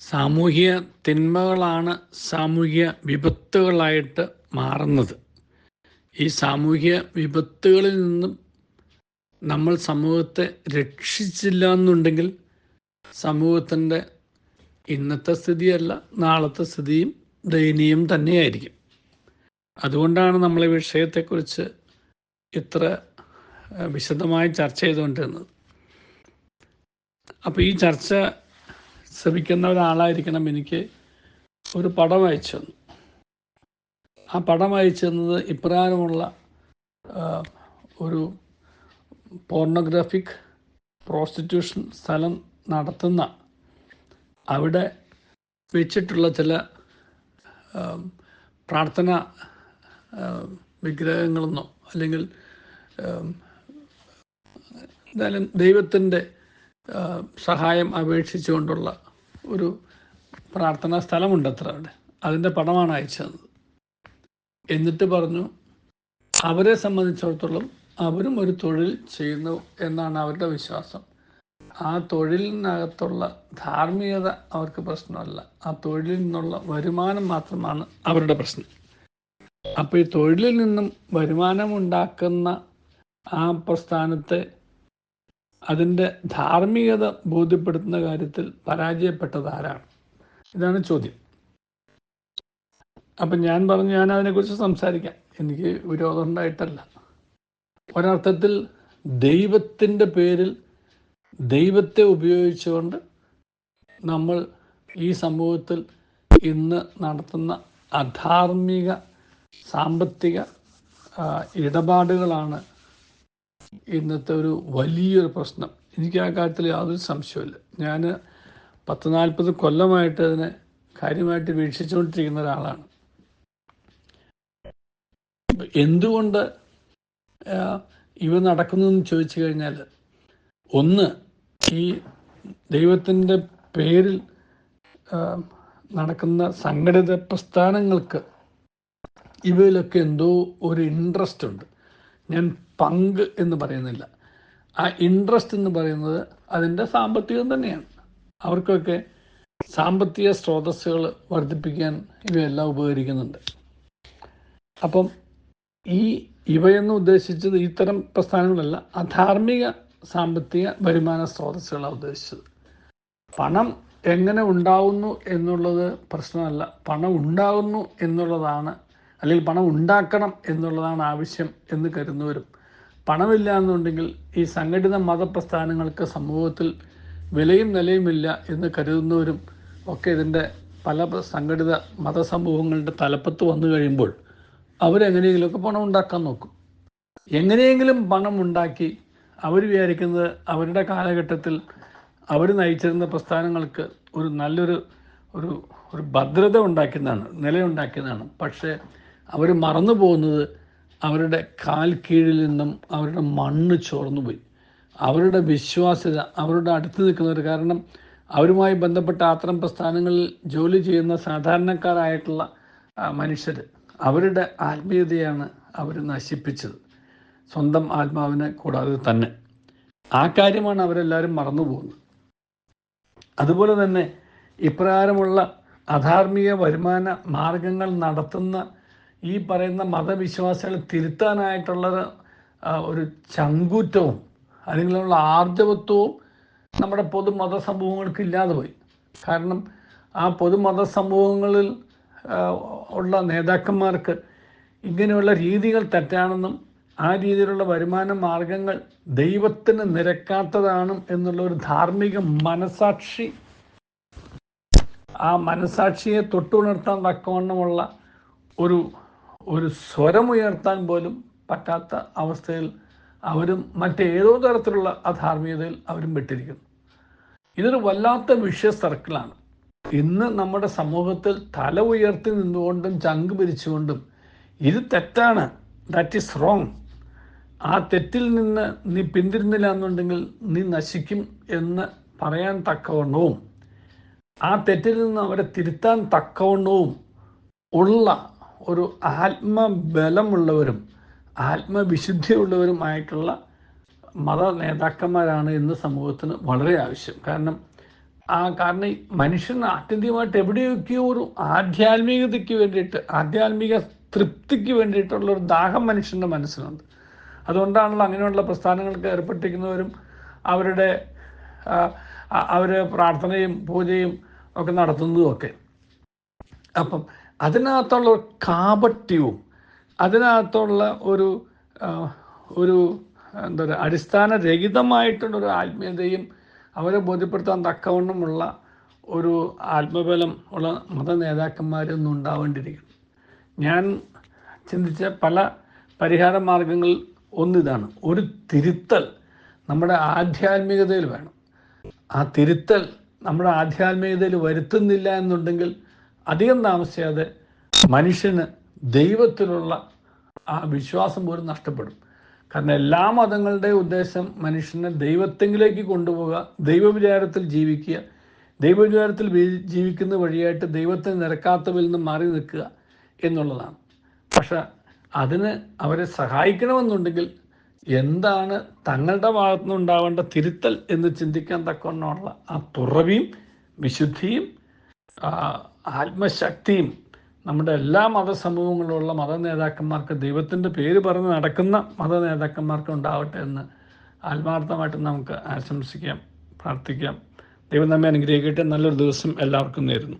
സാമൂഹിക തിന്മകളാണ് സാമൂഹിക വിപത്തുകളായിട്ട് മാറുന്നത്. ഈ സാമൂഹിക വിപത്തുകളിൽ നിന്നും നമ്മൾ സമൂഹത്തെ രക്ഷിച്ചില്ല എന്നുണ്ടെങ്കിൽ സമൂഹത്തിന്റെ ഇന്നത്തെ സ്ഥിതിയല്ല നാളത്തെ സ്ഥിതിയും ദയനീയം തന്നെയായിരിക്കും. അതുകൊണ്ടാണ് നമ്മൾ ഈ വിഷയത്തെക്കുറിച്ച് ഇത്ര വിശദമായി ചർച്ച ചെയ്തുകൊണ്ടിരുന്നത്. അപ്പോൾ ഈ ചർച്ച ശ്രമിക്കുന്ന ഒരാളായിരിക്കണം എനിക്ക് ഒരു പടം അയച്ചു തന്നു. ആ പടം അയച്ചു തന്നത് ഇപ്രകാരമുള്ള ഒരു പോർണോഗ്രാഫിക് പ്രോസ്റ്റിറ്റ്യൂഷൻ സ്ഥലം നടത്തുന്ന അവിടെ വെച്ചിട്ടുള്ള ചില പ്രാർത്ഥന വിഗ്രഹങ്ങളെന്നോ അല്ലെങ്കിൽ എന്തായാലും ദൈവത്തിന്റെ സഹായം അപേക്ഷിച്ചുകൊണ്ടുള്ള ഒരു പ്രാർത്ഥനാ സ്ഥലമുണ്ട് അത്ര അവിടെ. അതിന്റെ പടമാണ് അയച്ചത്. എന്നിട്ട് പറഞ്ഞു അവരെ സംബന്ധിച്ചിടത്തോളം അവരും ഒരു തൊഴിൽ ചെയ്യുന്നു എന്നാണ് അവരുടെ വിശ്വാസം. ആ തൊഴിലിനകത്തുള്ള ധാർമ്മികത അവർക്ക് പ്രശ്നമല്ല. ആ തൊഴിലിൽ നിന്നുള്ള വരുമാനം മാത്രമാണ് അവരുടെ പ്രശ്നം. അപ്പോൾ ഈ തൊഴിലിൽ നിന്നും വരുമാനം ഉണ്ടാക്കുന്ന ആ പ്രസ്ഥാനത്തെ അതിന്റെ ധാർമ്മികത ബോധ്യപ്പെടുത്തുന്ന കാര്യത്തിൽ പരാജയപ്പെട്ടത് ആരാണ്? ഇതാണ് ചോദ്യം. അപ്പം ഞാൻ പറഞ്ഞു ഞാൻ അതിനെക്കുറിച്ച് സംസാരിക്കാം. എനിക്ക് വിരോധം ഉണ്ടായിട്ടല്ല. ഒരർത്ഥത്തിൽ ദൈവത്തിന്റെ പേരിൽ ദൈവത്തെ ഉപയോഗിച്ചുകൊണ്ട് നമ്മൾ ഈ സമൂഹത്തിൽ ഇന്ന് നടത്തുന്ന അധാർമിക സാമ്പത്തിക ഇടപാടുകളാണ് ഇന്നത്തെ ഒരു വലിയൊരു പ്രശ്നം. എനിക്ക് ആ കാര്യത്തിൽ യാതൊരു സംശയമില്ല ഞാൻ പത്ത് നാൽപ്പത് കൊല്ലമായിട്ട് അതിനെ കാര്യമായിട്ട് വീക്ഷിച്ചുകൊണ്ടിരിക്കുന്ന ഒരാളാണ്. എന്തുകൊണ്ട് ഇവ നടക്കുന്നതെന്ന് ചോദിച്ചു കഴിഞ്ഞാൽ ഒന്ന് ഈ ദൈവത്തിന്റെ പേരിൽ നടക്കുന്ന സംഘടിത പ്രസ്ഥാനങ്ങൾക്ക് ഇവയിലൊക്കെ എന്തോ ഒരു ഇൻട്രസ്റ്റ് ഉണ്ട്. ഞാൻ പങ്ക് എന്ന് പറയുന്നില്ല. ആ ഇൻട്രസ്റ്റ് എന്ന് പറയുന്നത് അതിന്റെ സാമ്പത്തികം തന്നെയാണ്. അവർക്കൊക്കെ സാമ്പത്തിക സ്രോതസ്സുകൾ വർദ്ധിപ്പിക്കാൻ ഇവയെല്ലാം ഉപകരിക്കുന്നുണ്ട്. അപ്പം ഈ ഇവയെന്ന് ഉദ്ദേശിച്ചത് ഇത്തരം പ്രസ്ഥാനങ്ങളല്ല അധാർമിക സാമ്പത്തിക വരുമാന സ്രോതസ്സുകളാണ് ഉദ്ദേശിച്ചത്. പണം എങ്ങനെ ഉണ്ടാവുന്നു എന്നുള്ളത് പ്രശ്നമല്ല. പണം ഉണ്ടാകുന്നു എന്നുള്ളതാണ് അല്ലെങ്കിൽ പണം ഉണ്ടാക്കണം എന്നുള്ളതാണ് ആവശ്യം എന്ന് കരുതുന്നവരും. പണമില്ല എന്നുണ്ടെങ്കിൽ ഈ സംഘടിത മതപ്രസ്ഥാനങ്ങൾക്ക് സമൂഹത്തിൽ വിലയും നിലയുമില്ല എന്ന് കരുതുന്നവരും ഒക്കെ ഇതിന്റെ പല സംഘടിത മതസമൂഹങ്ങളുടെ തലപ്പത്ത് വന്നു കഴിയുമ്പോൾ അവരെങ്ങനെയെങ്കിലുമൊക്കെ പണം ഉണ്ടാക്കാൻ നോക്കും. എങ്ങനെയെങ്കിലും പണം ഉണ്ടാക്കി അവർ വിചാരിക്കുന്നത് അവരുടെ കാലഘട്ടത്തിൽ അവർ നയിച്ചിരുന്ന പ്രസ്ഥാനങ്ങൾക്ക് ഒരു നല്ലൊരു ഒരു ഒരു ഭദ്രത ഉണ്ടാക്കുന്നതാണ് നിലയുണ്ടാക്കുന്നതാണ് പക്ഷേ അവർ മറന്നു പോകുന്നത് അവരുടെ കാൽ കീഴിൽ നിന്നും അവരുടെ മണ്ണ് ചോർന്നു പോയി. അവരുടെ വിശ്വാസ്യത അവരുടെ അടുത്ത് നിൽക്കുന്നവർ കാരണം അവരുമായി ബന്ധപ്പെട്ട അത്തരം പ്രസ്ഥാനങ്ങളിൽ ജോലി ചെയ്യുന്ന സാധാരണക്കാരായിട്ടുള്ള മനുഷ്യർ അവരുടെ ആത്മീയതയാണ് അവർ നശിപ്പിച്ചത്. സ്വന്തം ആത്മാവിനെ കൂടാതെ തന്നെ. ആ കാര്യമാണ് അവരെല്ലാവരും മറന്നു പോകുന്നത്. അതുപോലെ തന്നെ ഇപ്രകാരമുള്ള അധാർമിക വരുമാന മാർഗങ്ങൾ നടത്തുന്ന ഈ പറയുന്ന മതവിശ്വാസികളെ തിരുത്താനായിട്ടുള്ള ഒരു ചങ്കൂറ്റവും അതിനുള്ള ആർജവത്വവും നമ്മുടെ പൊതുമത സമൂഹങ്ങൾക്ക് ഇല്ലാതെ പോയി. കാരണം ആ പൊതുമത സമൂഹങ്ങളിൽ ഉള്ള നേതാക്കന്മാർക്ക് ഇങ്ങനെയുള്ള രീതികൾ തെറ്റാണെന്നും ആ രീതിയിലുള്ള വരുമാന മാർഗങ്ങൾ ദൈവത്തിന് നിരക്കാത്തതാണ് എന്നുള്ള ഒരു ധാർമ്മിക മനസാക്ഷി ആ മനസാക്ഷിയെ തൊട്ടുണർത്താൻ തക്കവണ്ണമുള്ള ഒരു ഒരു സ്വരമുയർത്താൻ പോലും പറ്റാത്ത അവസ്ഥയിൽ അവരും മറ്റേതോ തരത്തിലുള്ള അധാർമികതയിൽ അവരും പെട്ടിരിക്കുന്നു. ഇതൊരു വല്ലാത്ത വിഷയ സർക്കിളാണ് ഇന്ന് നമ്മുടെ സമൂഹത്തിൽ തല ഉയർത്തി നിന്നുകൊണ്ടും ചങ്ക് പിരിച്ചുകൊണ്ടും ഇത് തെറ്റാണ്. ദാറ്റ് ഈസ് റോങ് ആ തെറ്റിൽ നിന്ന് നീ പിന്തിരുന്നില്ല എന്നുണ്ടെങ്കിൽ നീ നശിക്കും എന്ന് പറയാൻ തക്കവണ്ണവും. ആ തെറ്റിൽ നിന്ന് അവരെ തിരുത്താൻ തക്കവണ്ണവും ഉള്ള ഒരു ആത്മബലമുള്ളവരും ആത്മവിശുദ്ധിയുള്ളവരുമായിട്ടുള്ള മത നേതാക്കന്മാരാണ് ഇന്ന് സമൂഹത്തിന് വളരെ ആവശ്യം. കാരണം ആ കാരണം മനുഷ്യൻ ആത്യന്തികമായിട്ട് എവിടെയൊക്കെയോ ഒരു ആധ്യാത്മികതയ്ക്ക് വേണ്ടിയിട്ട് ആധ്യാത്മിക തൃപ്തിക്ക് വേണ്ടിയിട്ടുള്ള ഒരു ദാഹം മനുഷ്യന്റെ മനസ്സിലുണ്ട്. അതുകൊണ്ടാണല്ലോ അങ്ങനെയുള്ള പ്രസ്ഥാനങ്ങൾക്ക് ഏർപ്പെട്ടിരിക്കുന്നവരും അവരുടെ അവർ പ്രാർത്ഥനയും പൂജയും ഒക്കെ നടത്തുന്നതും ഒക്കെ. അപ്പം അതിനകത്തുള്ള കാപട്യവും അതിനകത്തുള്ള ഒരു ഒരു എന്താ പറയുക അടിസ്ഥാനരഹിതമായിട്ടുള്ള ഒരു ആത്മീയതയും അവരെ ബോധ്യപ്പെടുത്താൻ തക്കവണ്ണമുള്ള ഒരു ആത്മബലം ഉള്ള മത നേതാക്കന്മാരൊന്നും ഉണ്ടാവേണ്ടിയിരിക്കുന്നു. ഞാൻ ചിന്തിച്ച പല പരിഹാര മാർഗങ്ങളിൽ ഒന്നിതാണ്. ഒരു തിരുത്തൽ നമ്മുടെ ആധ്യാത്മികതയിൽ വേണം. ആ തിരുത്തൽ നമ്മുടെ ആധ്യാത്മികതയിൽ വരുത്തുന്നില്ല എന്നുണ്ടെങ്കിൽ അധികം താമസിയാതെ മനുഷ്യന് ദൈവത്തിലുള്ള ആ വിശ്വാസം പോലും നഷ്ടപ്പെടും. കാരണം എല്ലാ മതങ്ങളുടെ ഉദ്ദേശം മനുഷ്യനെ ദൈവത്തെങ്കിലേക്ക് കൊണ്ടുപോവുക ദൈവവിചാരത്തിൽ ജീവിക്കുക ദൈവവിചാരത്തിൽ ജീവിക്കുന്ന വഴിയായിട്ട് ദൈവത്തെ നിരക്കാത്തവരിൽ നിന്ന് മാറി നിൽക്കുക എന്നുള്ളതാണ്. പക്ഷെ അതിന് അവരെ സഹായിക്കണമെന്നുണ്ടെങ്കിൽ എന്താണ് തങ്ങളുടെ ഭാഗത്തു നിന്നുണ്ടാവേണ്ട തിരുത്തൽ എന്ന് ചിന്തിക്കാൻ തക്കവണ്ണമുള്ള ആ തുറവിയും വിശുദ്ധിയും ആത്മശക്തിയും നമ്മുടെ എല്ലാ മതസമൂഹങ്ങളിലുള്ള മത നേതാക്കന്മാർക്ക് ദൈവത്തിന്റെ പേര് പറഞ്ഞ് നടക്കുന്ന മത നേതാക്കന്മാർക്ക് ഉണ്ടാവട്ടെ എന്ന് ആത്മാർത്ഥമായിട്ട് നമുക്ക് ആശംസിക്കാം പ്രാർത്ഥിക്കാം. ദൈവം നമ്മെ അനുഗ്രഹിക്കട്ടെ. നല്ലൊരു ദിവസം എല്ലാവർക്കും നേരുന്നു.